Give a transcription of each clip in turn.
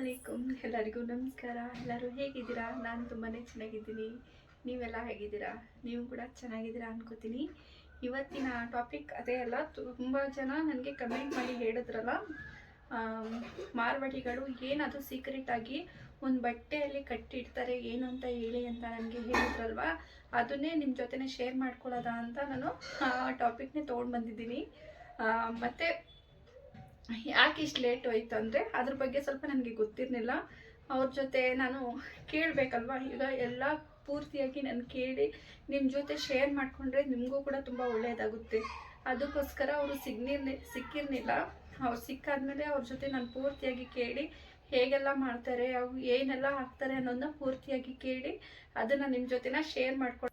ಅಲೈಕುಮ್ ಎಲ್ಲರಿಗೂ ನಮಸ್ಕಾರ. ಎಲ್ಲರೂ ಹೇಗಿದ್ದೀರಾ? ನಾನು ತುಂಬಾ ಚೆನ್ನಾಗಿದ್ದೀನಿ. ನೀವೆಲ್ಲ ಹೇಗಿದ್ದೀರಾ? ನೀವು ಕೂಡ ಚೆನ್ನಾಗಿದ್ದೀರಾ ಅನ್ಕೋತೀನಿ. ಇವತ್ತಿನ ಟಾಪಿಕ್ ಅದೇ ಅಲ್ಲ, ತುಂಬ ಜನ ನನಗೆ ಕಮೆಂಟ್ ಮಾಡಿ ಹೇಳಿದ್ರಲ್ಲ ಮಾರ್ವಾಡಿಗಳು ಏನದು ಸೀಕ್ರೆಟ್ ಆಗಿ ಒಂದು ಬಟ್ಟೆಯಲ್ಲಿ ಕಟ್ಟಿಡ್ತಾರೆ, ಏನು ಅಂತ ಹೇಳಿ ಅಂತ ನನಗೆ ಹೇಳಿದ್ರಲ್ವಾ? ಅದನ್ನೇ ನಿಮ್ಮ ಜೊತೆನೇ ಶೇರ್ ಮಾಡ್ಕೊಳ್ಳೋದಾ ಅಂತ ನಾನು ಆ ಟಾಪಿಕ್ನೇ ತೊಗೊಂಡು ಬಂದಿದ್ದೀನಿ. ಮತ್ತೆ ಯಾಕೆ ಇಷ್ಟು ಲೇಟ್ ಹೋಯ್ತು ಅಂದರೆ ಅದ್ರ ಬಗ್ಗೆ ಸ್ವಲ್ಪ ನನಗೆ ಗೊತ್ತಿರಲಿಲ್ಲ. ಅವ್ರ ಜೊತೆ ನಾನು ಕೇಳಬೇಕಲ್ವಾ? ಈಗ ಎಲ್ಲ ಪೂರ್ತಿಯಾಗಿ ನಾನು ಕೇಳಿ ನಿಮ್ಮ ಜೊತೆ ಶೇರ್ ಮಾಡಿಕೊಂಡ್ರೆ ನಿಮಗೂ ಕೂಡ ತುಂಬ ಒಳ್ಳೆಯದಾಗುತ್ತೆ ಅದಕ್ಕೋಸ್ಕರ ಅವರು ಸಿಗ್ನಿರ್ನಿ ಸಿಕ್ಕಿರಲಿಲ್ಲ. ಅವ್ರು ಸಿಕ್ಕಾದ್ಮೇಲೆ ಅವ್ರ ಜೊತೆ ನಾನು ಪೂರ್ತಿಯಾಗಿ ಕೇಳಿ ಹೇಗೆಲ್ಲ ಮಾಡ್ತಾರೆ, ಅವು ಏನೆಲ್ಲ ಹಾಕ್ತಾರೆ ಅನ್ನೋದನ್ನ ಪೂರ್ತಿಯಾಗಿ ಕೇಳಿ ಅದನ್ನು ನಿಮ್ಮ ಜೊತೆನ ಶೇರ್ ಮಾಡ್ಕೊಂಡು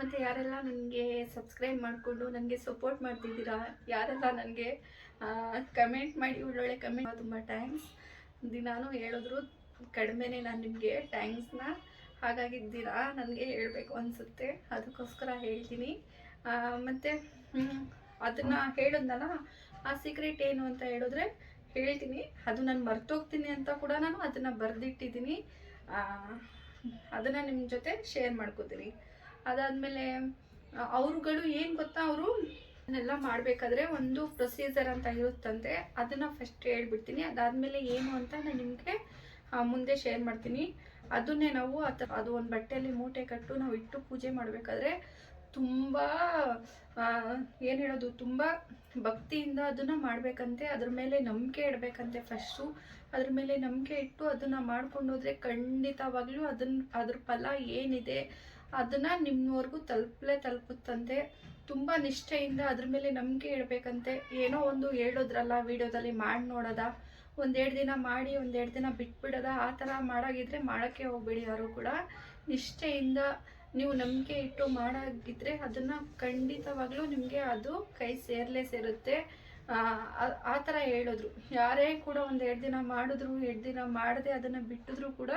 ಮತ್ತು ಯಾರೆಲ್ಲ ನನಗೆ ಸಬ್ಸ್ಕ್ರೈಬ್ ಮಾಡಿಕೊಂಡು ನನಗೆ ಸಪೋರ್ಟ್ ಮಾಡ್ತಿದ್ದೀರಾ? ಯಾರೆಲ್ಲ ನನಗೆ ಕಮೆಂಟ್ ಮಾಡಿ, ಒಳ್ಳೊಳ್ಳೆ ಕಮೆಂಟ್ ತುಂಬ ಥ್ಯಾಂಕ್ಸ್ ದಿನಾನು ಹೇಳಿದ್ರು, ಕಡಿಮೆನೇ ನಾನು ನಿಮಗೆ ಥ್ಯಾಂಕ್ಸ್ನ ಹಾಗಾಗಿದ್ದೀರಾ? ನನಗೆ ಹೇಳಬೇಕು ಅನಿಸುತ್ತೆ. ಅದಕ್ಕೋಸ್ಕರ ಹೇಳ್ತೀನಿ. ಮತ್ತೆ ಅದನ್ನು ಹೇಳಿದ್ನಲ್ಲ, ಆ ಸೀಕ್ರೆಟ್ ಏನು ಅಂತ ಹೇಳಿದ್ರೆ ಹೇಳ್ತೀನಿ. ಅದು ನಾನು ಮರ್ತೋಗ್ತೀನಿ ಅಂತ ಕೂಡ ನಾನು ಅದನ್ನು ಬರೆದಿಟ್ಟಿದ್ದೀನಿ. ಅದನ್ನು ನಿಮ್ಮ ಜೊತೆ ಶೇರ್ ಮಾಡ್ಕೋತೀನಿ. ಅದಾದಮೇಲೆ, ಅವರುಗಳು ಏನು ಗೊತ್ತಾ, ಅವರು ಅದನ್ನೆಲ್ಲ ಮಾಡಬೇಕಾದ್ರೆ ಒಂದು ಪ್ರೊಸೀಜರ್ ಅಂತ ಇರುತ್ತಂತೆ. ಅದನ್ನು ಫಸ್ಟ್ ಹೇಳ್ಬಿಡ್ತೀನಿ. ಅದಾದಮೇಲೆ ಏನು ಅಂತ ನಾನು ನಿಮಗೆ ಮುಂದೆ ಶೇರ್ ಮಾಡ್ತೀನಿ. ಅದನ್ನೇ ನಾವು ಅಥ ಅದು ಒಂದು ಬಟ್ಟೆಯಲ್ಲಿ ಮೂಟೆ ಕಟ್ಟು ನಾವು ಇಟ್ಟು ಪೂಜೆ ಮಾಡಬೇಕಾದ್ರೆ ತುಂಬ ಏನು ಹೇಳೋದು, ತುಂಬ ಭಕ್ತಿಯಿಂದ ಅದನ್ನು ಮಾಡಬೇಕಂತೆ. ಅದ್ರ ಮೇಲೆ ನಂಬಿಕೆ ಇಡಬೇಕಂತೆ ಫಸ್ಟು ಅದ್ರ ಮೇಲೆ ನಂಬಿಕೆ ಇಟ್ಟು ಅದನ್ನು ಮಾಡ್ಕೊಂಡು ಹೋದರೆ ಖಂಡಿತವಾಗ್ಲೂ ಅದನ್ನ ಅದ್ರ ಫಲ ಏನಿದೆ ಅದನ್ನು ನಿಮ್ಮವರೆಗೂ ತಲುಪಲೇ ತಲುಪುತ್ತಂತೆ. ತುಂಬ ನಿಷ್ಠೆಯಿಂದ ಅದ್ರ ಮೇಲೆ ನಂಬಿಕೆ ಇಡಬೇಕಂತೆ. ಏನೋ ಒಂದು ಹೇಳೋದ್ರಲ್ಲ ವಿಡಿಯೋದಲ್ಲಿ ಮಾಡಿ ನೋಡೋದ. ಒಂದೆರಡು ದಿನ ಮಾಡಿ ಒಂದೆರಡು ದಿನ ಬಿಟ್ಬಿಡೋದ. ಆ ಥರ ಮಾಡೋಗಿದ್ರೆ ಮಾಡೋಕ್ಕೆ ಹೋಗ್ಬೇಡಿ ಯಾರು ಕೂಡ. ನಿಷ್ಠೆಯಿಂದ ನೀವು ನಂಬಿಕೆ ಇಟ್ಟು ಮಾಡಾಗಿದ್ರೆ ಅದನ್ನು ಖಂಡಿತವಾಗ್ಲೂ ನಿಮಗೆ ಅದು ಕೈ ಸೇರಲೇ ಸೇರುತ್ತೆ. ಆ, ಥರ ಹೇಳಿದ್ರು. ಯಾರೇ ಕೂಡ ಒಂದು ಎರಡು ದಿನ ಮಾಡಿದ್ರು ಎರಡು ದಿನ ಮಾಡದೆ ಅದನ್ನು ಬಿಟ್ಟಿದ್ರು ಕೂಡ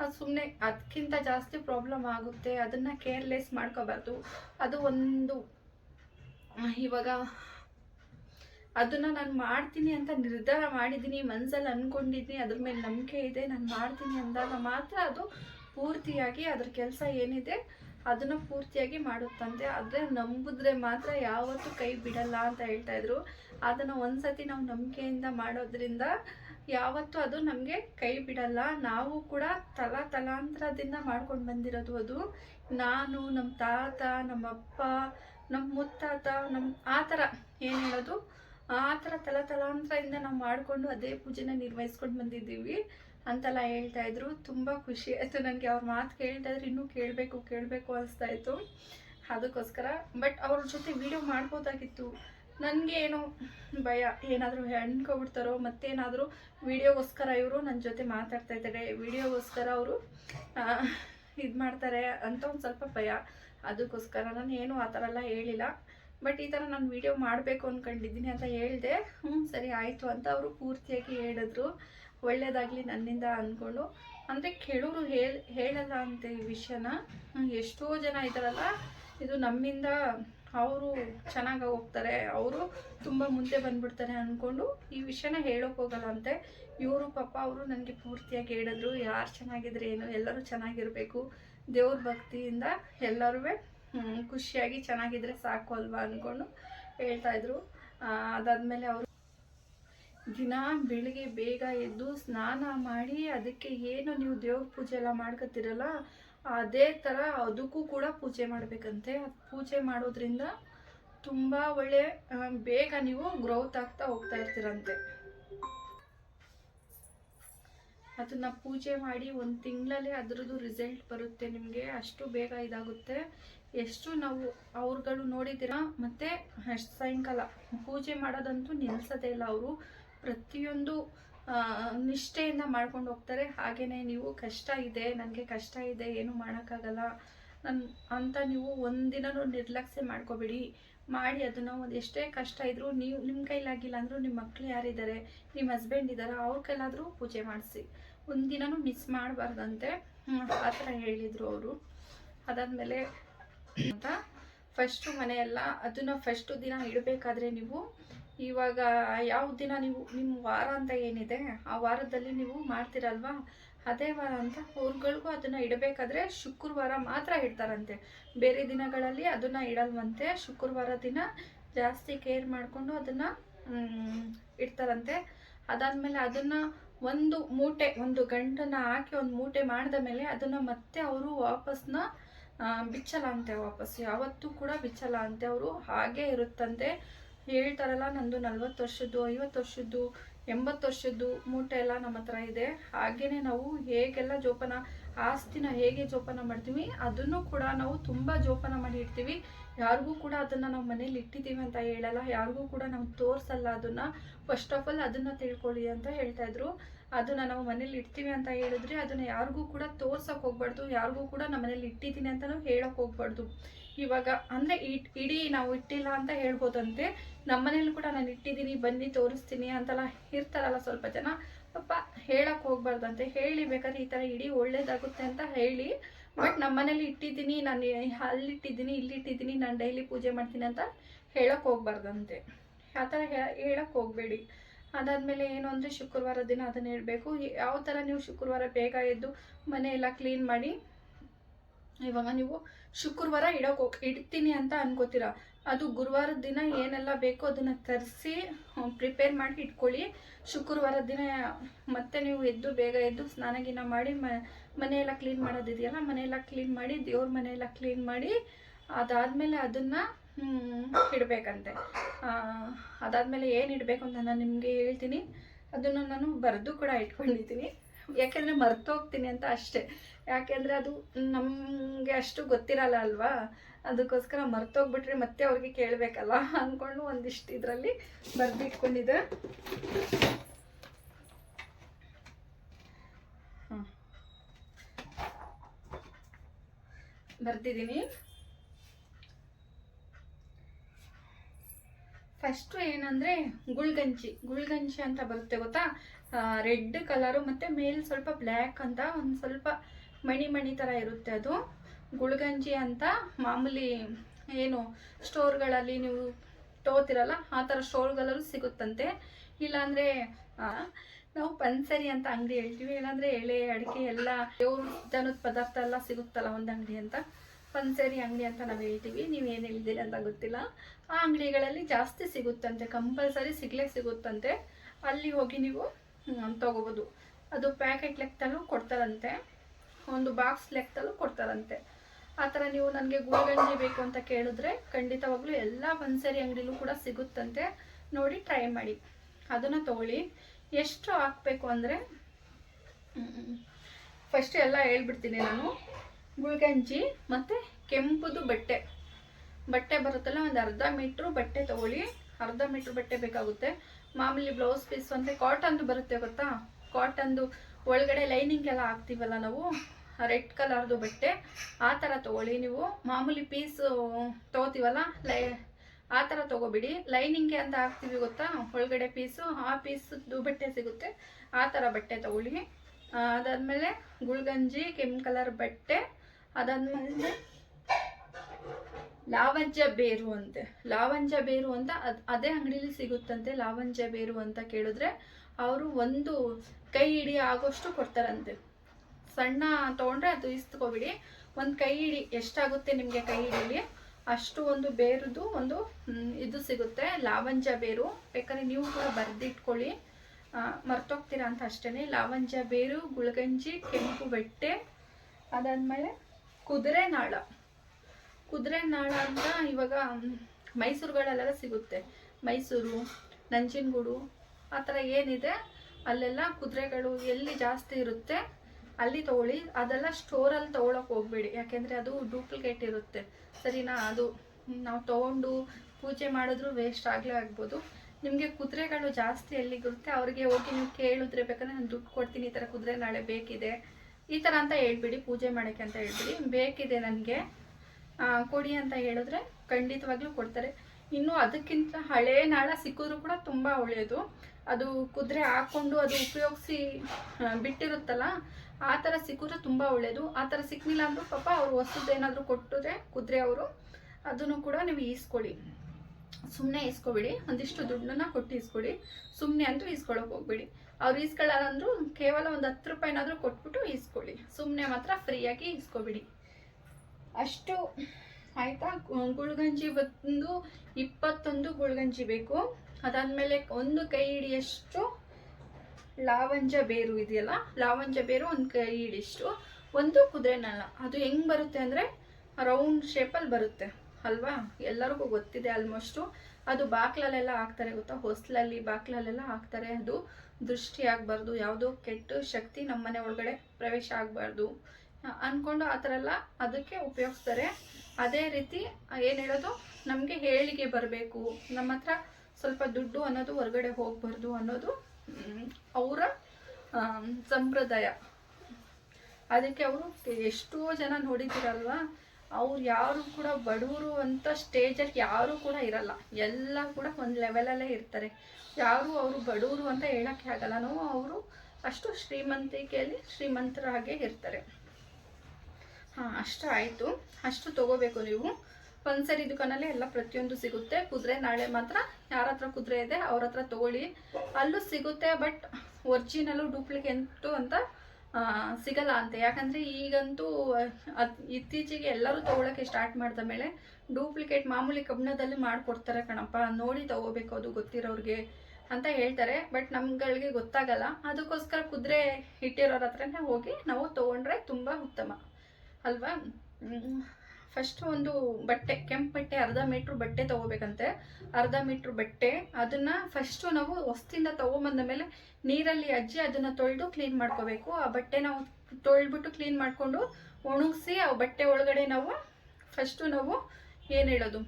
ಅದು ಸುಮ್ಮನೆ ಅದಕ್ಕಿಂತ ಜಾಸ್ತಿ ಪ್ರಾಬ್ಲಮ್ ಆಗುತ್ತೆ. ಅದನ್ನು ಕೇರ್ಲೆಸ್ ಮಾಡ್ಕೋಬಾರ್ದು. ಅದು ಒಂದು ಇವಾಗ ಅದನ್ನು ನಾನು ಮಾಡ್ತೀನಿ ಅಂತ ನಿರ್ಧಾರ ಮಾಡಿದ್ದೀನಿ ಮನಸ್ಸಲ್ಲಿ ಅಂದ್ಕೊಂಡಿದ್ದೀನಿ ಅದ್ರ ಮೇಲೆ ನಂಬಿಕೆ ಇದೆ, ನಾನು ಮಾಡ್ತೀನಿ ಅಂದಾಗ ಮಾತ್ರ ಅದು ಪೂರ್ತಿಯಾಗಿ ಅದ್ರ ಕೆಲಸ ಏನಿದೆ, ಅದನ್ನು ಪೂರ್ತಿಯಾಗಿ ಮಾಡುತ್ತಂತೆ ಆದರೆ ನಂಬಿದ್ರೆ ಮಾತ್ರ ಯಾವತ್ತೂ ಕೈ ಬಿಡಲ್ಲ ಅಂತ ಹೇಳ್ತಾ ಇದ್ರು. ಅದನ್ನು ಒಂದ್ಸತಿ ನಾವು ನಂಬಿಕೆಯಿಂದ ಮಾಡೋದ್ರಿಂದ ಯಾವತ್ತೂ ಅದು ನಮಗೆ ಕೈ ಬಿಡಲ್ಲ. ನಾವು ಕೂಡ ತಲಾ ತಲಾಂತರದಿಂದ ಮಾಡ್ಕೊಂಡು ಬಂದಿರೋದು ಅದು. ನಾನು ನಮ್ಮ ತಾತ ನಮ್ಮ ಅಪ್ಪ ನಮ್ಮ ಮುತ್ತಾತ ನಮ್ಮ ಆ ಥರ ಏನು ಹೇಳೋದು? ಆ ಥರ ತಲ ತಲಾಂತರದಿಂದ ನಾವು ಮಾಡಿಕೊಂಡು ಅದೇ ಪೂಜೆನ ನಿರ್ವಹಿಸ್ಕೊಂಡು ಬಂದಿದ್ದೀವಿ ಅಂತೆಲ್ಲ ಹೇಳ್ತಾ ಇದ್ರು. ತುಂಬ ಖುಷಿ ಆಯಿತು ನನಗೆ ಅವ್ರ ಮಾತು ಕೇಳ್ತಾ ಇದ್ರೆ, ಇನ್ನೂ ಕೇಳಬೇಕು ಕೇಳಬೇಕು ಅನಿಸ್ತಾ ಇತ್ತು. ಅದಕ್ಕೋಸ್ಕರ, ಬಟ್ ಅವ್ರ ಜೊತೆ ವಿಡಿಯೋ ಮಾಡ್ಬೋದಾಗಿತ್ತು. ನನಗೆ ಏನೋ ಭಯ. ಏನಾದರೂ ಹೆಣ್ಕೊಬಿಡ್ತಾರೋ ಮತ್ತೇನಾದರೂ ವಿಡಿಯೋಗೋಸ್ಕರ ಇವರು ನನ್ನ ಜೊತೆ ಮಾತಾಡ್ತಾ ಇದ್ದಾರೆ. ವಿಡಿಯೋಗೋಸ್ಕರ ಅವರು ಇದು ಮಾಡ್ತಾರೆ ಅಂತ ಒಂದು ಸ್ವಲ್ಪ ಭಯ. ಅದಕ್ಕೋಸ್ಕರ ನಾನು ಏನು ಆ ಥರ ಎಲ್ಲ ಹೇಳಿಲ್ಲ. ಬಟ್ ಈ ಥರ ನಾನು ವಿಡಿಯೋ ಮಾಡಬೇಕು ಅಂದ್ಕೊಂಡಿದ್ದೀನಿ ಅಂತ ಹೇಳಿದೆ. ಹ್ಞೂ ಸರಿ ಆಯಿತು ಅಂತ ಅವರು ಪೂರ್ತಿಯಾಗಿ ಹೇಳಿದ್ರು. ಒಳ್ಳೆಯದಾಗಲಿ ನನ್ನಿಂದ ಅಂದ್ಕೊಂಡು ಅಂದರೆ ಕೆಲವರು ಹೇಳ, ಹೇಳಲ್ಲ ಅಂತ ಈ ವಿಷಯನ. ಎಷ್ಟೋ ಜನ ಇದ್ದಾರಲ್ಲ, ಇದು ನಮ್ಮಿಂದ ಅವರು ಚೆನ್ನಾಗಿ ಹೋಗ್ತಾರೆ, ಅವರು ತುಂಬ ಮುಂದೆ ಬಂದ್ಬಿಡ್ತಾರೆ ಅಂದ್ಕೊಂಡು ಈ ವಿಷಯನ ಹೇಳೋಕೆ ಹೋಗಲ್ಲ ಅಂತೆ. ಇವರು ಪಾಪ ಅವರು ನನಗೆ ಪೂರ್ತಿಯಾಗಿ ಹೇಳಿದ್ರು, ಯಾರು ಚೆನ್ನಾಗಿದ್ರೆ ಏನು, ಎಲ್ಲರೂ ಚೆನ್ನಾಗಿರಬೇಕು, ದೇವ್ರ ಭಕ್ತಿಯಿಂದ ಎಲ್ಲರೂ ಖುಷಿಯಾಗಿ ಚೆನ್ನಾಗಿದ್ರೆ ಸಾಕು ಅಲ್ವಾ ಅಂದ್ಕೊಂಡು ಹೇಳ್ತಾಯಿದ್ರು ಅದಾದ್ಮೇಲೆ ಅವರು ದಿನ ಬೆಳಿಗ್ಗೆ ಬೇಗ ಎದ್ದು ಸ್ನಾನ ಮಾಡಿ, ಅದಕ್ಕೆ ಏನು ನೀವು ದೇವ್ರ ಪೂಜೆ ಎಲ್ಲ ಮಾಡ್ಕೊತೀರಲ್ಲ ಅದೇ ಥರ ಅದಕ್ಕೂ ಕೂಡ ಪೂಜೆ ಮಾಡಬೇಕಂತೆ. ಅದು ಪೂಜೆ ಮಾಡೋದ್ರಿಂದ ತುಂಬ ಒಳ್ಳೆ ಬೇಗ ನೀವು ಗ್ರೋತ್ ಆಗ್ತಾ ಹೋಗ್ತಾ ಇರ್ತೀರಂತೆ. ಅದನ್ನು ಪೂಜೆ ಮಾಡಿ ಒಂದು ತಿಂಗಳಲ್ಲೇ ಅದರದ್ದು ರಿಸಲ್ಟ್ ಬರುತ್ತೆ ನಿಮಗೆ. ಅಷ್ಟು ಬೇಗ ಇದಾಗುತ್ತೆ. ಎಷ್ಟು ನಾವು ಅವ್ರುಗಳು ನೋಡಿದ್ದೀರಾ, ಮತ್ತು ಸಾಯಂಕಾಲ ಪೂಜೆ ಮಾಡೋದಂತೂ ನಿಲ್ಲಿಸೋದೇ ಇಲ್ಲ ಅವರು. ಪ್ರತಿಯೊಂದು ನಿಷ್ಠೆಯಿಂದ ಮಾಡ್ಕೊಂಡು ಹೋಗ್ತಾರೆ. ಹಾಗೆಯೇ ನೀವು ಕಷ್ಟ ಇದೆ, ನನಗೆ ಕಷ್ಟ ಇದೆ, ಏನು ಮಾಡೋಕ್ಕಾಗಲ್ಲ. ನನ್ನ ಅಂತ ನೀವು ಒಂದಿನನೂ ನಿರ್ಲಕ್ಷ್ಯ ಮಾಡ್ಕೋಬೇಡಿ. ಮಾಡಿ ಅದನ್ನು ಒಂದು ಎಷ್ಟೇ ಕಷ್ಟ ಇದ್ದರೂ ನೀವು ನಿಮ್ಮ ಕೈಲಾಗಿಲ್ಲ ಅಂದರೂ ನಿಮ್ಮ ಮಕ್ಕಳು ಯಾರಿದ್ದಾರೆ ನಿಮ್ಮ ಹಸ್ಬೆಂಡ್ ಇದ್ದಾರೆ, ಅವ್ರ ಕೈಲಾದರೂ ಪೂಜೆ ಮಾಡಿಸಿ. ಒಂದಿನೂ ಮಿಸ್ ಮಾಡಬಾರ್ದಂತೆ. ಆ ಥರ ಹೇಳಿದರು ಅವರು. ಅದಾದಮೇಲೆ ಅಂತ. ಫಸ್ಟು ಮನೆಯೆಲ್ಲ, ಅದನ್ನು ಫಸ್ಟು ದಿನ ಇಡಬೇಕಾದ್ರೆ ನೀವು ಇವಾಗ ಯಾವ ದಿನ ನೀವು, ನಿಮ್ಮ ವಾರ ಅಂತ ಏನಿದೆ, ಆ ವಾರದಲ್ಲಿ ನೀವು ಮಾಡ್ತೀರಲ್ವಾ? ಅದೇ ವಾರ ಅಂತ ಅವ್ರುಗಳಿಗೂ ಅದನ್ನು ಇಡಬೇಕಾದ್ರೆ ಶುಕ್ರವಾರ ಮಾತ್ರ ಇಡ್ತಾರಂತೆ. ಬೇರೆ ದಿನಗಳಲ್ಲಿ ಅದನ್ನು ಇಡಲ್ವಂತೆ ಶುಕ್ರವಾರ ದಿನ ಜಾಸ್ತಿ ಕೇರ್ ಮಾಡಿಕೊಂಡು ಅದನ್ನು ಇಡ್ತಾರಂತೆ. ಅದಾದಮೇಲೆ ಅದನ್ನು ಒಂದು ಮೂಟೆ, ಒಂದು ಗಂಟನ್ನು ಹಾಕಿ ಒಂದು ಮೂಟೆ ಮಾಡಿದ ಮೇಲೆ ಅದನ್ನು ಮತ್ತೆ ಅವರು ವಾಪಸ್ನ ಬಿಚ್ಚಲ್ಲ ಅಂತೆ ವಾಪಸ್ ಯಾವತ್ತೂ ಕೂಡ ಬಿಚ್ಚಲ್ಲ ಅಂತೆ ಅವರು ಹಾಗೇ ಇರುತ್ತಂತೆ. ಹೇಳ್ತಾರಲ್ಲ, ನಂದು ನಲ್ವತ್ತು ವರ್ಷದ್ದು, ಐವತ್ತು ವರ್ಷದ್ದು, ಎಂಬತ್ತು ವರ್ಷದ್ದು ಮೂಟೆ ಎಲ್ಲ ನಮ್ಮ ಹತ್ರ ಇದೆ. ಹಾಗೇನೆ ನಾವು ಹೇಗೆಲ್ಲ ಜೋಪಾನ, ಆಸ್ತಿನ ಹೇಗೆ ಜೋಪಾನ ಮಾಡ್ತೀವಿ, ಅದನ್ನು ಕೂಡ ನಾವು ತುಂಬ ಜೋಪಾನ ಮಾಡಿ ಇಡ್ತೀವಿ. ಯಾರಿಗೂ ಕೂಡ ಅದನ್ನು ನಾವು ಮನೇಲಿ ಇಟ್ಟಿದ್ದೀವಿ ಅಂತ ಹೇಳಲ್ಲ, ಯಾರಿಗೂ ಕೂಡ ನಾವು ತೋರಿಸಲ್ಲ ಅದನ್ನು. ಫಸ್ಟ್ ಆಫ್ ಆಲ್ ಅದನ್ನು ತಿಳ್ಕೊಳ್ಳಿ ಅಂತ ಹೇಳ್ತಾ ಇದ್ರು. ಅದನ್ನ ನಾವು ಮನೇಲಿ ಇಡ್ತೀವಿ ಅಂತ ಹೇಳಿದ್ರೆ ಅದನ್ನ ಯಾರಿಗೂ ಕೂಡ ತೋರ್ಸಕ್ ಹೋಗ್ಬಾರ್ದು, ಯಾರಿಗೂ ಕೂಡ ನಮ್ಮ ಮನೇಲಿ ಇಟ್ಟಿದ್ದೀನಿ ಅಂತ ನಾವು ಹೇಳಕ್ ಹೋಗ್ಬಾರ್ದು. ಇವಾಗ ಅಂದ್ರೆ ಇಟ್ ಇಡೀ ನಾವು ಇಟ್ಟಿಲ್ಲ ಅಂತ ಹೇಳ್ಬೋದಂತೆ. ನಮ್ಮ ಮನೇಲಿ ಕೂಡ ನಾನು ಇಟ್ಟಿದ್ದೀನಿ ಬನ್ನಿ ತೋರಿಸ್ತೀನಿ ಅಂತೆಲ್ಲ ಇರ್ತಾರಲ್ಲ ಸ್ವಲ್ಪ ಜನ. ಪಾಪ ಹೇಳಕ್ ಹೋಗ್ಬಾರ್ದಂತೆ. ಹೇಳಿ ಬೇಕಾದ್ರೆ ಈ ತರ ಇಡೀ ಒಳ್ಳೇದಾಗುತ್ತೆ ಅಂತ ಹೇಳಿ. ಬಟ್ ನಮ್ಮನೇಲಿ ಇಟ್ಟಿದ್ದೀನಿ ನಾನು ಅಲ್ಲಿ ಇಟ್ಟಿದ್ದೀನಿ ಇಲ್ಲಿ ಇಟ್ಟಿದ್ದೀನಿ ನಾನು ಡೈಲಿ ಪೂಜೆ ಮಾಡ್ತೀನಿ ಅಂತ ಹೇಳಕ್ ಹೋಗ್ಬಾರ್ದಂತೆ. ಆ ಥರ ಹೇಳಕ್ ಹೋಗ್ಬೇಡಿ. ಅದಾದಮೇಲೆ ಏನು ಅಂದರೆ ಶುಕ್ರವಾರ ದಿನ ಅದನ್ನ ಇಡಬೇಕು. ಯಾವ ಥರ ನೀವು ಶುಕ್ರವಾರ ಬೇಗ ಎದ್ದು ಮನೆ ಎಲ್ಲ ಕ್ಲೀನ್ ಮಾಡಿ ಇವಾಗ ನೀವು ಶುಕ್ರವಾರ ಇಡೋಕೆ ಹೋಗಿ ಇಡ್ತೀನಿ ಅಂತ ಅನ್ಕೋತೀರ? ಅದು ಗುರುವಾರದ ದಿನ ಏನೆಲ್ಲ ಬೇಕೋ ಅದನ್ನು ತರಿಸಿ ಪ್ರಿಪೇರ್ ಮಾಡಿ ಇಟ್ಕೊಳ್ಳಿ. ಶುಕ್ರವಾರದ ದಿನ ಮತ್ತೆ ನೀವು ಎದ್ದು ಬೇಗ ಎದ್ದು ಸ್ನಾನ ಗಿನ ಮಾಡಿ ಮನೆಯೆಲ್ಲ ಕ್ಲೀನ್ ಮಾಡೋದಿದೆಯಲ್ಲ, ಮನೆಯೆಲ್ಲ ಕ್ಲೀನ್ ಮಾಡಿ, ದೇವ್ರ ಮನೆಯೆಲ್ಲ ಕ್ಲೀನ್ ಮಾಡಿ, ಅದಾದಮೇಲೆ ಅದನ್ನು ಇಡಬೇಕಂತೆ. ಅದಾದಮೇಲೆ ಏನು ಇಡಬೇಕು ಅಂತ ನಾನು ನಿಮಗೆ ಹೇಳ್ತೀನಿ. ಅದನ್ನು ನಾನು ಬರೆದು ಕೂಡ ಇಟ್ಕೊಂಡಿದ್ದೀನಿ. ಯಾಕೆಂದರೆ ಮರ್ತೋಗ್ತೀನಿ ಅಂತ ಅಷ್ಟೇ. ಯಾಕೆಂದರೆ ಅದು ನಮಗೆ ಅಷ್ಟು ಗೊತ್ತಿರಲ್ಲ ಅಲ್ವಾ? ಅದಕ್ಕೋಸ್ಕರ ಮರ್ತೋಗ್ಬಿಟ್ರೆ ಮತ್ತೆ ಅವ್ರಿಗೆ ಕೇಳಬೇಕಲ್ಲ? ಅಂದ್ಕೊಂಡು ಒಂದಿಷ್ಟು ಇದರಲ್ಲಿ ಬರೆದಿಟ್ಕೊಂಡಿದ್ದೆ. ಬರ್ತಿದ್ದೀನಿ ಫಸ್ಟು ಏನಂದರೆ ಗುಳ್ಗಂಜಿ. ಗುಳ್ಗಂಜಿ ಅಂತ ಬರುತ್ತೆ ಗೊತ್ತಾ? ರೆಡ್ ಕಲರು ಮತ್ತು ಮೇಲೆ ಸ್ವಲ್ಪ ಬ್ಲ್ಯಾಕ್ ಅಂತ ಒಂದು ಸ್ವಲ್ಪ ಮಣಿ ಮಣಿ ಥರ ಇರುತ್ತೆ ಅದು. ಗುಳ್ಗಂಜಿ ಅಂತ ಮಾಮೂಲಿ ಏನು ಸ್ಟೋರ್ಗಳಲ್ಲಿ ನೀವು ತಗೋತಿರಲ್ಲ, ಆ ಥರ ಸ್ಟೋರ್ಗಳಲ್ಲೂ ಸಿಗುತ್ತಂತೆ. ಇಲ್ಲಾಂದರೆ ನಾವು ಪನ್ಸರಿ ಅಂತ ಅಂಗಡಿ ಹೇಳ್ತೀವಿ. ಇಲ್ಲಾಂದರೆ ಎಳೆ, ಅಡಿಕೆ ಎಲ್ಲ ದೇವ್ರ ಪದಾರ್ಥ ಎಲ್ಲ ಸಿಗುತ್ತಲ್ಲ ಒಂದು ಅಂಗಡಿ ಅಂತ. ಪನ್ಸರಿ ಅಂಗಡಿ ಅಂತ ನಾವು ಹೇಳ್ತೀವಿ. ನೀವು ಏನು ಹೇಳಿದ್ದೀರಿ ಅಂತ ಗೊತ್ತಿಲ್ಲ. ಆ ಅಂಗಡಿಗಳಲ್ಲಿ ಜಾಸ್ತಿ ಸಿಗುತ್ತಂತೆ, ಕಂಪಲ್ಸರಿ ಸಿಗ್ಲೇ ಸಿಗುತ್ತಂತೆ. ಅಲ್ಲಿ ಹೋಗಿ ನೀವು ತಗೋಬೋದು. ಅದು ಪ್ಯಾಕೆಟ್ ಲೆಕ್ಕದಲ್ಲೂ ಕೊಡ್ತಾರಂತೆ. ಒಂದು ಬಾಕ್ಸ್ ಲೆಕ್ಕದಲ್ಲೂ ಕೊಡ್ತಾರಂತೆ. ಆ ಥರ ನೀವು ನನಗೆ ಗುಳ್ಗಂಜಿ ಬೇಕು ಅಂತ ಕೇಳಿದ್ರೆ ಖಂಡಿತವಾಗ್ಲೂ ಎಲ್ಲ ಪನ್ಸರಿ ಅಂಗಡಿಲೂ ಕೂಡ ಸಿಗುತ್ತಂತೆ. ನೋಡಿ ಟ್ರೈ ಮಾಡಿ. ಅದನ್ನು ತಗೊಳ್ಳಿ. ಎಷ್ಟು ಹಾಕಬೇಕು ಅಂದರೆ ಫಸ್ಟ್ ಎಲ್ಲ ಹೇಳ್ಬಿಡ್ತೀನಿ ನಾನು. ಗುಳ್ಗಂಜಿ ಮತ್ತು ಕೆಂಪುದು ಬಟ್ಟೆ. ಬಟ್ಟೆ ಬರುತ್ತಲ್ಲ, ಒಂದು ಅರ್ಧ ಮೀಟ್ರ್ ಬಟ್ಟೆ ತಗೊಳ್ಳಿ. ಅರ್ಧ ಮೀಟ್ರ್ ಬಟ್ಟೆ ಬೇಕಾಗುತ್ತೆ. ಮಾಮೂಲಿ ಬ್ಲೌಸ್ ಪೀಸ್ ಅಂದರೆ ಕಾಟನ್ದು ಬರುತ್ತೆ ಗೊತ್ತಾ? ಕಾಟನ್ದು ಒಳಗಡೆ ಲೈನಿಂಗ್ ಎಲ್ಲ ಹಾಕ್ತೀವಲ್ಲ ನಾವು? ರೆಡ್ ಕಲರ್ದು ಬಟ್ಟೆ. ಆ ಥರ ತೊಗೊಳ್ಳಿ ನೀವು. ಮಾಮೂಲಿ ಪೀಸು ತೊಗೋತೀವಲ್ಲ, ಲೈ, ಆ ಥರ ತಗೋಬಿಡಿ. ಲೈನಿಂಗ್ಗೆ ಅಂತ ಹಾಕ್ತೀವಿ ಗೊತ್ತಾ? ಒಳಗಡೆ ಪೀಸು, ಆ ಪೀಸದ್ದು ಬಟ್ಟೆ ಸಿಗುತ್ತೆ. ಆ ಥರ ಬಟ್ಟೆ ತೊಗೊಳ್ಳಿ. ಅದಾದ್ಮೇಲೆ ಗುಳ್ಗಂಜಿ ಕೆಂಪು ಕಲರ್ ಬಟ್ಟೆ. ಅದಾದ್ಮೇಲೆ ಲಾವಂಜ ಬೇರು ಅಂತೆ. ಲಾವಂಜ ಬೇರು ಅಂತ ಅದ್ ಅಂಗಡಿಲಿ ಸಿಗುತ್ತಂತೆ. ಲಾವಂಜ ಬೇರು ಅಂತ ಕೇಳಿದ್ರೆ ಅವರು ಒಂದು ಕೈ ಹಿಡಿ ಆಗೋಷ್ಟು ಕೊಡ್ತಾರಂತೆ. ಸಣ್ಣ ತಗೊಂಡ್ರೆ ಅದು ಇಸ್ಕೋಬಿಡಿ ಒಂದು ಕೈ ಹಿಡಿ ಎಷ್ಟಾಗುತ್ತೆ ನಿಮಗೆ ಕೈ ಹಿಡೀಲಿ? ಅಷ್ಟು ಒಂದು ಬೇರುದು ಒಂದು ಇದು ಸಿಗುತ್ತೆ. ಲಾವಂಜ ಬೇರು. ಬೇಕಾದ್ರೆ ನೀವು ಕೂಡ ಬರೆದಿಟ್ಕೊಳ್ಳಿ. ಮರ್ತೋಗ್ತೀರಾ ಅಂತ ಅಷ್ಟೇ ಲಾವಂಜ ಬೇರು, ಗುಳಗಂಜಿ, ಕೆಂಪು ಬೆಟ್ಟೆ, ಅದಾದಮೇಲೆ ಕುದುರೆ ನಾಳ ಕುದುರೆ ನಾಳ ಅಂತ ಇವಾಗ ಮೈಸೂರುಗಳಲ್ಲೆಲ್ಲ ಸಿಗುತ್ತೆ. ಮೈಸೂರು, ನಂಜನಗೂಡು, ಆ ಥರ ಏನಿದೆ, ಅಲ್ಲೆಲ್ಲ ಕುದುರೆಗಳು ಎಲ್ಲಿ ಜಾಸ್ತಿ ಇರುತ್ತೆ, ಅಲ್ಲಿ ತಗೊಳ್ಳಿ. ಅದೆಲ್ಲ ಸ್ಟೋರಲ್ಲಿ ತೊಗೊಳಕ್ಕೆ ಹೋಗ್ಬೇಡಿ. ಯಾಕೆಂದರೆ ಅದು ಡೂಪ್ಲಿಕೇಟ್ ಇರುತ್ತೆ. ಸರಿನಾ? ಅದು ನಾವು ತೊಗೊಂಡು ಪೂಜೆ ಮಾಡಿದ್ರು ವೇಸ್ಟ್ ಆಗಲೇ ಆಗ್ಬೋದು. ನಿಮಗೆ ಕುದುರೆಗಳು ಜಾಸ್ತಿ ಎಲ್ಲಿಗಿರುತ್ತೆ ಅವ್ರಿಗೆ ಹೋಗಿ ನೀವು ಕೇಳಿದ್ರೆ ಬೇಕಂದ್ರೆ ನಾನು ದುಡ್ಡು ಕೊಡ್ತೀನಿ, ಈ ಥರ ಕುದುರೆ ನಾಳೆ ಬೇಕಿದೆ. ಈ ಥರ ಅಂತ ಹೇಳ್ಬಿಡಿ, ಪೂಜೆ ಮಾಡೋಕ್ಕೆ ಅಂತ ಹೇಳ್ಬಿಡಿ. ಬೇಕಿದೆ ನನಗೆ ಕೊಡಿ ಅಂತ ಹೇಳಿದ್ರೆ ಖಂಡಿತವಾಗ್ಲೂ ಕೊಡ್ತಾರೆ. ಇನ್ನು ಅದಕ್ಕಿಂತ ಹಳೇ ನಾಳ ಸಿಕ್ಕಿದ್ರು ಕೂಡ ತುಂಬ ಒಳ್ಳೆಯದು. ಅದು ಕುದುರೆ ಹಾಕ್ಕೊಂಡು ಅದು ಉಪಯೋಗಿಸಿ ಬಿಟ್ಟಿರುತ್ತಲ್ಲ, ಆ ಥರ ಸಿಕ್ಕಿದ್ರೆ ತುಂಬ ಒಳ್ಳೆಯದು. ಆ ಥರ ಸಿಕ್ಕಿಲ್ಲ ಅಂದರೂ ಪಾಪ ಅವ್ರು ಹೊಸದೇನಾದರೂ ಕೊಟ್ಟಿದ್ರೆ ಕುದುರೆ ಅವರು, ಅದನ್ನು ಕೂಡ ನೀವು ಈಸ್ಕೊಳ್ಳಿ. ಸುಮ್ಮನೆ ಇಸ್ಕೊಬಿಡಿ ಒಂದಿಷ್ಟು ದುಡ್ಡನ್ನ ಕೊಟ್ಟು ಇಸ್ಕೊಡಿ ಸುಮ್ಮನೆ ಅಂತೂ ಇಸ್ಕೊಳಕ್ಕೆ ಹೋಗ್ಬೇಡಿ. ಅವ್ರು ಈಸ್ಕೊಳ್ಳಲ್ಲ ಅಂದ್ರು ಕೇವಲ ಒಂದು ಹತ್ತು ರೂಪಾಯಿನಾದರೂ ಕೊಟ್ಬಿಟ್ಟು ಈಸ್ಕೊಳ್ಳಿ. ಸುಮ್ಮನೆ ಮಾತ್ರ ಫ್ರೀಯಾಗಿ ಈಸ್ಕೊಬಿಡಿ. ಅಷ್ಟು ಆಯಿತಾ? ಗುಳ್ಗಂಜಿ ಬಂದು ಇಪ್ಪತ್ತೊಂದು ಗುಳ್ಗಂಜಿ ಬೇಕು. ಅದಾದಮೇಲೆ ಒಂದು ಕೈ ಹಿಡಿಯಷ್ಟು ಲಾವಂಜ ಬೇರು ಇದೆಯಲ್ಲ, ಲಾವಂಜ ಬೇರು ಒಂದು ಕೈ ಹಿಡಿಯಷ್ಟು ಒಂದು ಕುದುರೆ ನಲ್ಲ. ಅದು ಹೆಂಗೆ ಬರುತ್ತೆ ಅಂದರೆ ರೌಂಡ್ ಶೇಪಲ್ಲಿ ಬರುತ್ತೆ. ಅಲ್ವಾ? ಎಲ್ಲರಿಗೂ ಗೊತ್ತಿದೆ ಆಲ್ಮೋಸ್ಟು. ಅದು ಬಾಕ್ಲಲ್ಲೆಲ್ಲ ಹಾಕ್ತಾರೆ ಗೊತ್ತಾ? ಹೊಸ್ಲಲ್ಲಿ ಬಾಕ್ಲಲ್ಲೆಲ್ಲ ಹಾಕ್ತಾರೆ. ಅದು ದೃಷ್ಟಿ ಆಗಬಾರ್ದು ಯಾವುದೋ ಕೆಟ್ಟ ಶಕ್ತಿ ನಮ್ಮನೆ ಒಳಗಡೆ ಪ್ರವೇಶ ಆಗಬಾರ್ದು. ಅಂದ್ಕೊಂಡು ಆ ಥರ ಎಲ್ಲ ಅದಕ್ಕೆ ಉಪಯೋಗಿಸ್ತಾರೆ. ಅದೇ ರೀತಿ ಏನು ಹೇಳೋದು? ನಮಗೆ ಹೇಳಿಗೆ ಬರಬೇಕು. ನಮ್ಮ ಹತ್ರ ಸ್ವಲ್ಪ ದುಡ್ಡು ಅನ್ನೋದು ಹೊರಗಡೆ ಹೋಗಬಾರ್ದು ಅನ್ನೋದು ಅವರ ಸಂಪ್ರದಾಯ. ಅದಕ್ಕೆ ಅವರು ಎಷ್ಟೋ ಜನ ನೋಡಿದ್ದೀರಲ್ವಾ? ಅವ್ರು ಯಾರು ಕೂಡ ಬಡವರು ಅಂತ ಸ್ಟೇಜಲ್ಲಿ ಯಾರು ಕೂಡ ಇರಲ್ಲ. ಎಲ್ಲ ಕೂಡ ಒಂದು ಲೆವೆಲಲ್ಲೇ ಇರ್ತಾರೆ. ಯಾರು ಅವರು ಬಡವರು ಅಂತ ಹೇಳೋಕ್ಕೆ ಆಗಲ್ಲ. ನಾವು ಅವರು ಅಷ್ಟು ಶ್ರೀಮಂತಿಕೆಯಲ್ಲಿ ಶ್ರೀಮಂತರಾಗೇ ಇರ್ತಾರೆ. ಹಾಂ, ಅಷ್ಟು ಆಯಿತು. ಅಷ್ಟು ತಗೋಬೇಕು ನೀವು. ಒಂದ್ಸರಿ ದುಕಾನಲ್ಲೇ ಎಲ್ಲ ಪ್ರತಿಯೊಂದು ಸಿಗುತ್ತೆ. ಕುದುರೆ ನಾಳೆ ಮಾತ್ರ ಯಾರ ಹತ್ರ ಕುದುರೆ ಇದೆ ಅವ್ರ ಹತ್ರ ತಗೊಳ್ಳಿ. ಅಲ್ಲೂ ಸಿಗುತ್ತೆ ಬಟ್ ಒರಿಜಿನಲ್ಲು ಡೂಪ್ಲಿಕೇಟು ಅಂತ ಸಿಗಲ್ಲ ಅಂತ. ಯಾಕಂದರೆ ಈಗಂತೂ ಇತ್ತೀಚೆಗೆ ಎಲ್ಲರೂ ತಗೊಳಕ್ಕೆ ಸ್ಟಾರ್ಟ್ ಮಾಡಿದ ಮೇಲೆ ಡೂಪ್ಲಿಕೇಟ್ ಮಾಮೂಲಿ ಕಬ್ಬಣದಲ್ಲಿ ಮಾಡಿಕೊಡ್ತಾರೆ ಕಣಪ್ಪ. ನೋಡಿ ತಗೋಬೇಕು ಅದು ಗೊತ್ತಿರೋರಿಗೆ ಅಂತ ಹೇಳ್ತಾರೆ. ಬಟ್ ನಮ್ಗಳಿಗೆ ಗೊತ್ತಾಗಲ್ಲ. ಅದಕ್ಕೋಸ್ಕರ ಕುದುರೆ ಇಟ್ಟಿರೋರ ಹತ್ರನೇ ಹೋಗಿ ನಾವು ತೊಗೊಂಡ್ರೆ ತುಂಬ ಉತ್ತಮ. ಅಲ್ವಾ? ಫಸ್ಟ್ ಒಂದು ಬಟ್ಟೆ, ಕೆಂಪು ಬಟ್ಟೆ, ಅರ್ಧ ಮೀಟ್ರ್ ಬಟ್ಟೆ ತಗೋಬೇಕಂತೆ. ಅರ್ಧ ಮೀಟ್ರ್ ಬಟ್ಟೆ, ಅದನ್ನ ಫಸ್ಟು ನಾವು ಹೊಸ್ತಿಂದ ತಗೊಂಬಂದ ಮೇಲೆ ನೀರಲ್ಲಿ ಅಜ್ಜಿ ಅದನ್ನ ತೊಳೆದು ಕ್ಲೀನ್ ಮಾಡ್ಕೋಬೇಕು. ಆ ಬಟ್ಟೆ ನಾವು ತೊಳೆದ್ಬಿಟ್ಟು ಕ್ಲೀನ್ ಮಾಡಿಕೊಂಡು ಒಣಗಿಸಿ ಆ ಬಟ್ಟೆ ಒಳಗಡೆ ನಾವು ಫಸ್ಟು ನಾವು ಏನು ಹೇಳೋದು?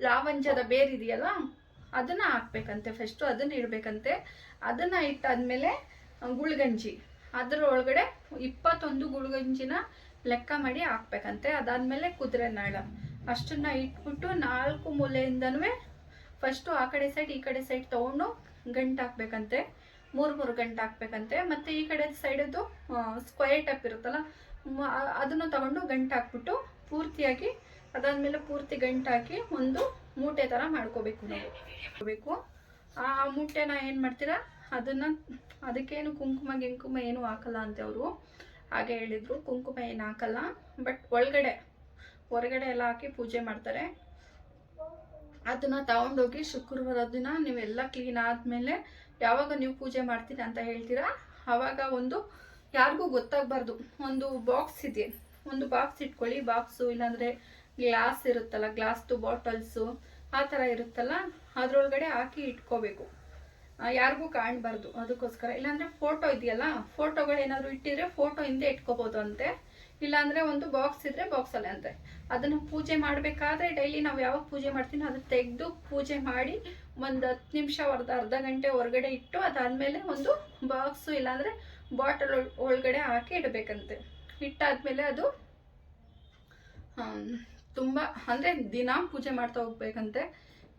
ಲಾವಂಜದ ಬೇರಿದೆಯಲ್ಲ ಅದನ್ನ ಹಾಕ್ಬೇಕಂತೆ ಫಸ್ಟು ಅದನ್ನ ಇಡಬೇಕಂತೆ. ಅದನ್ನ ಇಟ್ಟಾದ್ಮೇಲೆ ಗುಳ್ಗಂಜಿ ಅದ್ರ ಒಳಗಡೆ ಇಪ್ಪತ್ತೊಂದು ಗುಳ್ಗಂಜಿನ ಲೆಕ್ಕ ಮಾಡಿ ಹಾಕ್ಬೇಕಂತೆ. ಅದಾದ್ಮೇಲೆ ಕುದುರೆ ನಾಳ. ಅಷ್ಟನ್ನ ಇಟ್ಬಿಟ್ಟು ನಾಲ್ಕು ಮೂಲೆಯಿಂದನೂ ಫಸ್ಟು ಆ ಕಡೆ ಸೈಡ್ ಈ ಕಡೆ ಸೈಡ್ ತೊಗೊಂಡು ಗಂಟು ಹಾಕ್ಬೇಕಂತೆ. ಮೂರು ಮೂರು ಗಂಟು ಹಾಕ್ಬೇಕಂತೆ. ಮತ್ತು ಈ ಕಡೆ ಸೈಡದ್ದು ಸ್ಕ್ವೈರ್ ಟೈಪ್ ಇರುತ್ತಲ್ಲ ಅದನ್ನು ತಗೊಂಡು ಗಂಟು ಹಾಕ್ಬಿಟ್ಟು ಪೂರ್ತಿಯಾಗಿ, ಅದಾದ್ಮೇಲೆ ಪೂರ್ತಿ ಗಂಟು ಹಾಕಿ ಒಂದು ಮೂಟೆ ಥರ ಮಾಡ್ಕೋಬೇಕು ನಾವು. ಆ ಮೂಟೆನ ಏನು ಮಾಡ್ತೀರಾ? ಅದನ್ನು, ಅದಕ್ಕೇನು ಕುಂಕುಮ, ಗಿಂಕುಮ ಏನು ಹಾಕಲ್ಲ ಅಂತೆ ಅವರು. ಹಾಗೆ ಹೇಳಿದರು, ಕುಂಕುಮ ಏನು ಹಾಕಲ್ಲ ಬಟ್ ಒಳಗಡೆ, ಹೊರಗಡೆ ಎಲ್ಲ ಹಾಕಿ ಪೂಜೆ ಮಾಡ್ತಾರೆ. ಅದನ್ನ ತಗೊಂಡೋಗಿ ಶುಕ್ರವಾರ ದಿನ ನೀವೆಲ್ಲ ಕ್ಲೀನ್ ಆದಮೇಲೆ ಯಾವಾಗ ನೀವು ಪೂಜೆ ಮಾಡ್ತೀರಾ ಅಂತ ಹೇಳ್ತೀರಾ? ಆವಾಗ ಒಂದು ಯಾರಿಗೂ ಗೊತ್ತಾಗಬಾರ್ದು. ಒಂದು ಬಾಕ್ಸ್ ಇದೆ. ಒಂದು ಬಾಕ್ಸ್ ಇಟ್ಕೊಳ್ಳಿ. ಬಾಕ್ಸು ಇಲ್ಲಾಂದರೆ ಗ್ಲಾಸ್ ಇರುತ್ತಲ್ಲ ಗ್ಲಾಸ್ದು ಬಾಟಲ್ಸು ಆ ಥರ ಇರುತ್ತಲ್ಲ, ಅದರೊಳಗಡೆ ಹಾಕಿ ಇಟ್ಕೋಬೇಕು. ಯಾರಿಗೂ ಕಾಣಬಾರ್ದು. ಅದಕ್ಕೋಸ್ಕರ. ಇಲ್ಲಾಂದ್ರೆ ಫೋಟೋ ಇದೆಯಲ್ಲ ಫೋಟೋಗಳು ಏನಾದ್ರು ಇಟ್ಟಿದ್ರೆ ಫೋಟೋ ಹಿಂದೆ ಇಟ್ಕೋಬೋದು ಅಂತೆ. ಇಲ್ಲಾಂದ್ರೆ ಒಂದು ಬಾಕ್ಸ್ ಇದ್ರೆ ಬಾಕ್ಸ್ ಅಲ್ಲಿ ಅಂತೆ. ಅದನ್ನ ಪೂಜೆ ಮಾಡಬೇಕಾದ್ರೆ ಡೈಲಿ ನಾವು ಯಾವಾಗ ಪೂಜೆ ಮಾಡ್ತೀನೋ ಅದನ್ನು ತೆಗೆದು ಪೂಜೆ ಮಾಡಿ ಒಂದು ಹತ್ತು ನಿಮಿಷ, ಅರ್ಧ ಅರ್ಧ ಗಂಟೆ ಹೊರಗಡೆ ಇಟ್ಟು ಅದಾದ್ಮೇಲೆ ಒಂದು ಬಾಕ್ಸು ಇಲ್ಲಾಂದ್ರೆ ಬಾಟಲ್ ಒಳಗಡೆ ಹಾಕಿ ಇಡಬೇಕಂತೆ. ಇಟ್ಟಾದ್ಮೇಲೆ ಅದು ತುಂಬ, ಅಂದರೆ ದಿನ ಪೂಜೆ ಮಾಡ್ತಾ ಹೋಗ್ಬೇಕಂತೆ.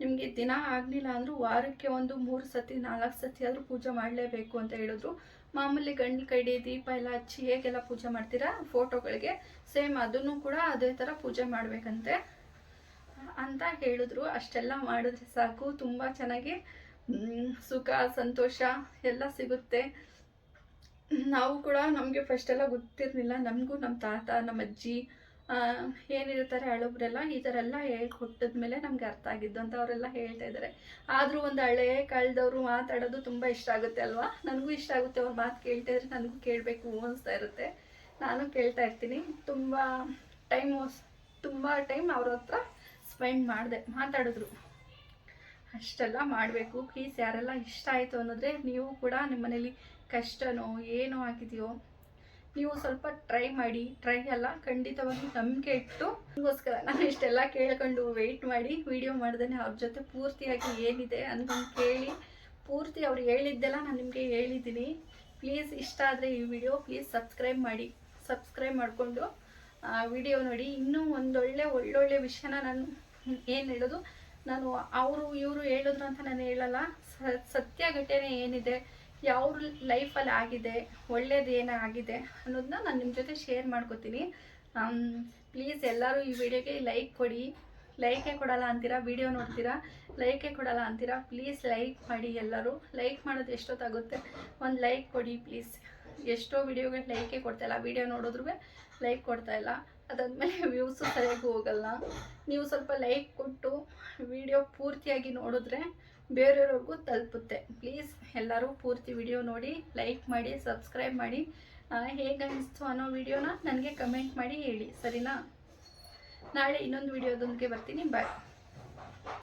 ನಿಮಗೆ ದಿನ ಆಗಲಿಲ್ಲ ಅಂದರೂ ವಾರಕ್ಕೆ ಒಂದು ಮೂರು ಸತಿ, ನಾಲ್ಕು ಸತಿ ಆದರೂ ಪೂಜೆ ಮಾಡಲೇಬೇಕು ಅಂತ ಹೇಳಿದ್ರು. ಮಾಮೂಲಿ ಗಂಡು ಕೈಡಿ ದೀಪ ಎಲ್ಲ ಹಚ್ಚಿ ಹೇಗೆಲ್ಲ ಪೂಜೆ ಮಾಡ್ತೀರಾ? ಫೋಟೋಗಳಿಗೆ ಸೇಮ್ ಅದನ್ನು ಕೂಡ ಅದೇ ಥರ ಪೂಜೆ ಮಾಡಬೇಕಂತೆ. ಅಂತ ಹೇಳಿದ್ರು. ಅಷ್ಟೆಲ್ಲ ಮಾಡಿದ್ರೆ ಸಾಕು. ತುಂಬ ಚೆನ್ನಾಗಿ ಸುಖ, ಸಂತೋಷ ಎಲ್ಲ ಸಿಗುತ್ತೆ. ನಾವು ಕೂಡ ನಮಗೆ ಫಸ್ಟೆಲ್ಲ ಗೊತ್ತಿರಲಿಲ್ಲ. ನಮಗೂ ನಮ್ಮ ತಾತ, ನಮ್ಮ ಅಜ್ಜಿ ಏನಿರ್ತಾರೆ ಹಳಬ್ರೆಲ್ಲ ಈ ಥರ ಎಲ್ಲ ಹೇಳ್ಕೊಟ್ಟಿದ್ಮೇಲೆ ನಮ್ಗೆ ಅರ್ಥ ಆಗಿದ್ದು ಅಂತ ಅವರೆಲ್ಲ ಹೇಳ್ತಾ ಇದ್ದಾರೆ ಆದರೂ ಒಂದು ಹಳೆ ಕಾಲದವರು ಮಾತಾಡೋದು ತುಂಬ ಇಷ್ಟ ಆಗುತ್ತೆ ಅಲ್ವಾ? ನನಗೂ ಇಷ್ಟ ಆಗುತ್ತೆ ಅವ್ರ ಮಾತು ಕೇಳ್ತಾ ಇದ್ರೆ ನನಗೂ ಕೇಳಬೇಕು ಅನಿಸ್ತಾ ಇರುತ್ತೆ. ನಾನು ಕೇಳ್ತಾ ಇರ್ತೀನಿ. ತುಂಬ ಟೈಮ್ ತುಂಬ ಟೈಮ್ ಅವ್ರ ಹತ್ರ ಸ್ಪೆಂಡ್ ಮಾಡಿದೆ, ಮಾತಾಡಿದ್ರು. ಅಷ್ಟೆಲ್ಲ ಮಾಡಬೇಕು. ಪ್ಲೀಸ್ ಯಾರೆಲ್ಲ ಇಷ್ಟ ಆಯಿತು ಅನ್ನೋದ್ರೆ ನೀವು ಕೂಡ ನಿಮ್ಮನೇಲಿ ಕಷ್ಟನೋ ಏನೋ ಆಗಿದೆಯೋ ನೀವು ಸ್ವಲ್ಪ ಟ್ರೈ ಮಾಡಿ ಟ್ರೈ ಅಲ್ಲ ಖಂಡಿತವಾಗಿ ನಂಬಿಕೆ ಇಟ್ಟು. ಅದಕ್ಕೋಸ್ಕರ ನಾನು ಇಷ್ಟೆಲ್ಲ ಕೇಳ್ಕೊಂಡು ವೆಯ್ಟ್ ಮಾಡಿ ವಿಡಿಯೋ ಮಾಡ್ದೇ ಅವ್ರ ಜೊತೆ ಪೂರ್ತಿಯಾಗಿ ಏನಿದೆ ಅಂತಂದು ಕೇಳಿ, ಪೂರ್ತಿ ಅವ್ರು ಹೇಳಿದ್ದೆಲ್ಲ ನಾನು ನಿಮಗೆ ಹೇಳಿದ್ದೀನಿ. ಪ್ಲೀಸ್ ಇಷ್ಟ ಆದರೆ ಈ ವಿಡಿಯೋ ಪ್ಲೀಸ್ ಸಬ್ಸ್ಕ್ರೈಬ್ ಮಾಡಿ. ಸಬ್ಸ್ಕ್ರೈಬ್ ಮಾಡಿಕೊಂಡು ವಿಡಿಯೋ ನೋಡಿ. ಇನ್ನೂ ಒಂದೊಳ್ಳೆ, ಒಳ್ಳೊಳ್ಳೆ ವಿಷಯನ ನಾನು ಏನು ಹೇಳೋದು? ನಾನು ಅವರು, ಇವರು ಹೇಳಿದ್ರು ಅಂತ ನಾನು ಹೇಳಲ್ಲ. ಸತ್ಯ ಘಟನೆ ಏನಿದೆ? ಯಾವ ಲೈಫಲ್ಲಿ ಆಗಿದೆ, ಒಳ್ಳೇದು ಏನು ಆಗಿದೆ ಅನ್ನೋದನ್ನ ನಾನು ನಿಮ್ಮ ಜೊತೆ ಶೇರ್ ಮಾಡ್ಕೋತೀನಿ. ಪ್ಲೀಸ್ ಎಲ್ಲರೂ ಈ ವಿಡಿಯೋಗೆ ಲೈಕ್ ಕೊಡಿ. ಲೈಕೇ ಕೊಡಲ್ಲ ಅಂತೀರಾ ವಿಡಿಯೋ ನೋಡ್ತೀರಾ? ಲೈಕೇ ಕೊಡಲ್ಲ ಅಂತೀರಾ ಪ್ಲೀಸ್ ಲೈಕ್ ಮಾಡಿ ಎಲ್ಲರೂ. ಲೈಕ್ ಮಾಡೋದು ಎಷ್ಟೊತ್ತಾಗುತ್ತೆ? ಒಂದು ಲೈಕ್ ಕೊಡಿ ಪ್ಲೀಸ್ ಎಷ್ಟೋ ವಿಡಿಯೋಗೆ ಲೈಕೇ ಕೊಡ್ತಾ ಇಲ್ಲ ವಿಡಿಯೋ ನೋಡಿದ್ರು ಲೈಕ್ ಕೊಡ್ತಾ ಇಲ್ಲ. ಅದಾದಮೇಲೆ ವ್ಯೂಸು ಸರಿಯಾಗಿ ಹೋಗಲ್ಲ. ನೀವು ಸ್ವಲ್ಪ ಲೈಕ್ ಕೊಟ್ಟು ವಿಡಿಯೋ ಪೂರ್ತಿಯಾಗಿ ನೋಡಿದ್ರೆ ಬೇರೆಯವ್ರಿಗೂ ತಲುಪುತ್ತೆ. ಪ್ಲೀಸ್ ಎಲ್ಲರೂ ಪೂರ್ತಿ ವಿಡಿಯೋ ನೋಡಿ ಲೈಕ್ ಮಾಡಿ ಸಬ್ಸ್ಕ್ರೈಬ್ ಮಾಡಿ. ಹೇಗೆ ಅನಿಸ್ತು ಅನ್ನೋ ವಿಡಿಯೋನ ನನಗೆ ಕಮೆಂಟ್ ಮಾಡಿ ಹೇಳಿ. ಸರಿನಾ? ನಾಳೆ ಇನ್ನೊಂದು ವಿಡಿಯೋದೊಂದಿಗೆ ಬರ್ತೀನಿ. ಬಾಯ್